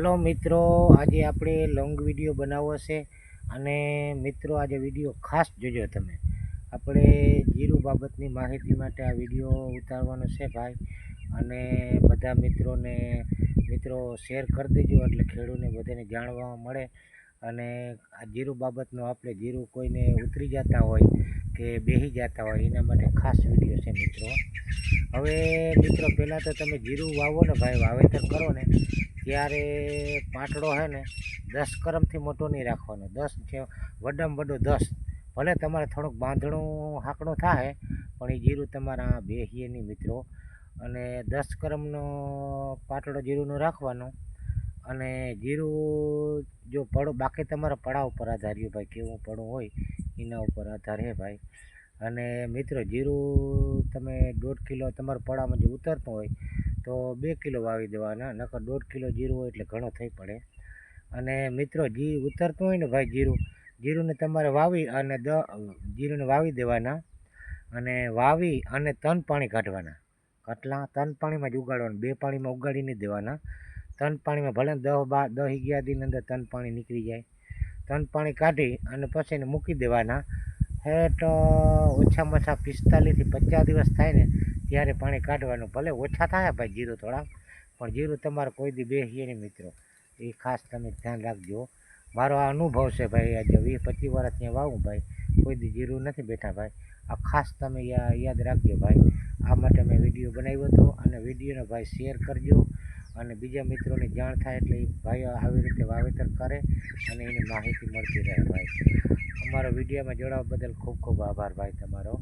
Hello મિત્રો, આજે આપણે લોંગ વીડિયો બનાવવો છે અને મિત્રો આજે વીડિયો ખાસ જોજો તમે. આપણે જીરું બાબતની માહિતી માટે આ વીડિયો ઉતારવાનો છે ભાઈ. અને બધા મિત્રોને, મિત્રો શેર કરી દેજો, એટલે ખેડૂતને બધાને જાણવા મળે. અને આ જીરું બાબતનો આપણે, જીરું કોઈને ઉતરી જતા હોય કે બેસી જતા હોય, એના માટે ખાસ વીડિયો છે મિત્રો. હવે મિત્રો, પહેલાં તો તમે જીરું વાવો ને ભાઈ, વાવેતર કરો ને. ત્યારે પાટડો છે ને, દસ કરમથી મોટો નહીં રાખવાનો. દસ છે, વડમ વડો દસ. ભલે તમારે થોડુંક બાંધણું હાંકણું થાય પણ એ જીરું તમારા બેહીએ નહીં મિત્રો. અને દસ કરમનો પાટડો જીરુંનો રાખવાનો. અને જીરું જો પડો, બાકી તમારા પડા ઉપર આધાર રહ્યો ભાઈ, કેવું પડું હોય, એના ઉપર આધાર હે ભાઈ. અને મિત્રો, જીરું તમે દોઢ કિલો તમારા પડામાં જે ઉતરતું હોય તો બે કિલો વાવી દેવાના, નકર દોઢ કિલો જીરું હોય એટલે ઘણો થઈ પડે. અને મિત્રો, જી ઉતરતું હોય ને ભાઈ જીરું, જીરુંને તમારે વાવી અને દ, જીરુંને વાવી દેવાના અને વાવી અને તન પાણી કાઢવાના. કટલા તન પાણીમાં જ ઉગાડવાના, બે પાણીમાં ઉગાડી નહીં દેવાના. તન પાણીમાં ભલે દહ બાર દહ અગિયાર દિન અંદર તન પાણી નીકળી જાય. તન પાણી કાઢી અને પછી એને મૂકી દેવાના. હેઠ ઓછામાં ઓછા પિસ્તાલીસથી પચાસ દિવસ થાય ને ત્યારે પાણી કાઢવાનું ભલે ઓછા થાય ભાઈ જીરું થોડાક પણ જીરું તમારે કોઈ દી બેસીએ નહીં મિત્રો. એ ખાસ તમે ધ્યાન રાખજો. મારો આ અનુભવ છે ભાઈ આજે. વીસ પચીસ વર્ષ ત્યાં વાવું ભાઈ. કોઈ દી જીરું નથી બેઠા ભાઈ. આ ખાસ તમે યાદ રાખજો ભાઈ. આ માટે મેં વીડિયો બનાવ્યો હતો અને વિડીયોને ભાઈ શેર કરજો. અને બીજા મિત્રોને જાણ થાય એટલે એ ભાઈઓ આવી રીતે વાવેતર કરે અને એની માહિતી મળતી રહે ભાઈ. અમારો વિડીયોમાં જોડાવા બદલ ખૂબ ખૂબ આભાર ભાઈ તમારો.